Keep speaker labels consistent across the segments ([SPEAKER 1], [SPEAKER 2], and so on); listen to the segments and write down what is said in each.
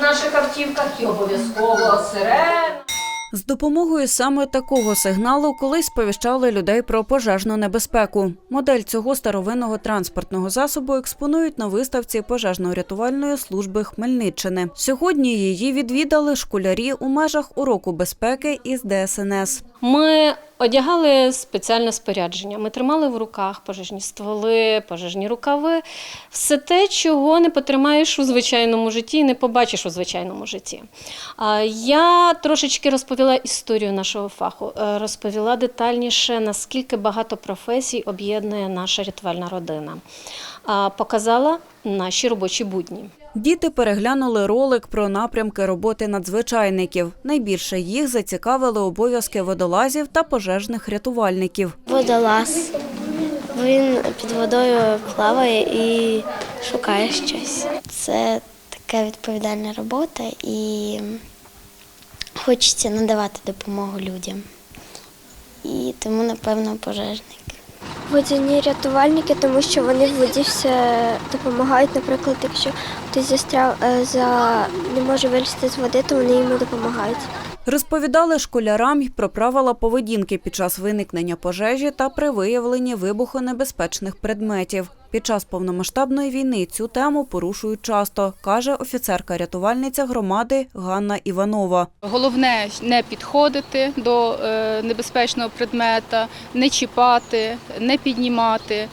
[SPEAKER 1] наших автівках і обов'язково сирена.
[SPEAKER 2] З допомогою саме такого сигналу колись сповіщали людей про пожежну небезпеку. Модель цього старовинного транспортного засобу експонують на виставці пожежно-рятувальної служби Хмельниччини. Сьогодні її відвідали школярі у межах уроку безпеки із ДСНС.
[SPEAKER 3] Ми одягали спеціальне спорядження. Ми тримали в руках пожежні стволи, пожежні рукави. Все те, чого не потримаєш у звичайному житті і не побачиш у звичайному житті. Я трошечки розповіла історію нашого фаху, е, розповіла детальніше, наскільки багато професій об'єднує наша рятувальна родина. Показала наші робочі будні.
[SPEAKER 2] Діти переглянули ролик про напрямки роботи надзвичайників. Найбільше їх зацікавили обов'язки водолазів та пожежних рятувальників.
[SPEAKER 4] Водолаз. Він під водою плаває і шукає щось. Це така відповідальна робота і хочеться надавати допомогу людям. І тому, напевно, пожежник.
[SPEAKER 5] Водяні рятувальники, тому що вони в воді все допомагають. Наприклад, якщо хтось застряв е, за не може вилізти з води, то вони йому допомагають.
[SPEAKER 2] Розповідали школярам й про правила поведінки під час виникнення пожежі та при виявленні вибухонебезпечних предметів. Під час повномасштабної війни цю тему порушують часто, каже офіцерка-рятувальниця громади Ганна Іванова.
[SPEAKER 6] Головне не підходити до е, небезпечного предмета, не чіпати, не піднімати,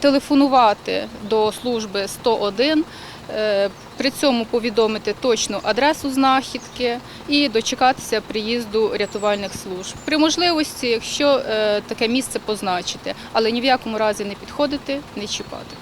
[SPEAKER 6] телефонувати до служби 101, е, при цьому повідомити точну адресу знахідки і дочекатися приїзду рятувальних служб. При можливості, якщо е, таке місце позначити, але ні в якому разі не підходити, не чіпати.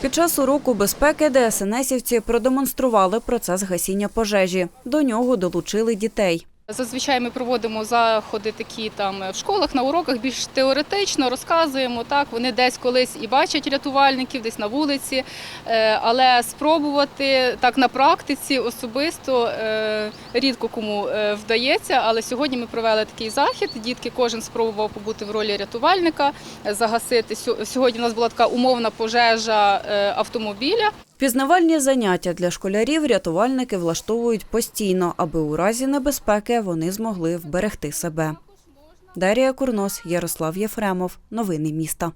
[SPEAKER 2] Під час уроку безпеки ДСНСівці продемонстрували процес гасіння пожежі. До нього долучили дітей.
[SPEAKER 6] Зазвичай ми проводимо заходи такі там в школах на уроках більш теоретично розказуємо. Так вони десь колись і бачать рятувальників, десь на вулиці, Е, але спробувати так на практиці особисто е, рідко кому е, вдається. Але сьогодні ми провели такий захід. Дітки кожен спробував побути в ролі рятувальника, загасити. Сьо- Сьогодні у нас була така умовна пожежа автомобіля.
[SPEAKER 2] Пізнавальні заняття для школярів рятувальники влаштовують постійно, аби у разі небезпеки вони змогли вберегти себе. Дарія Курнос, Ярослав Єфремов. Новини міста.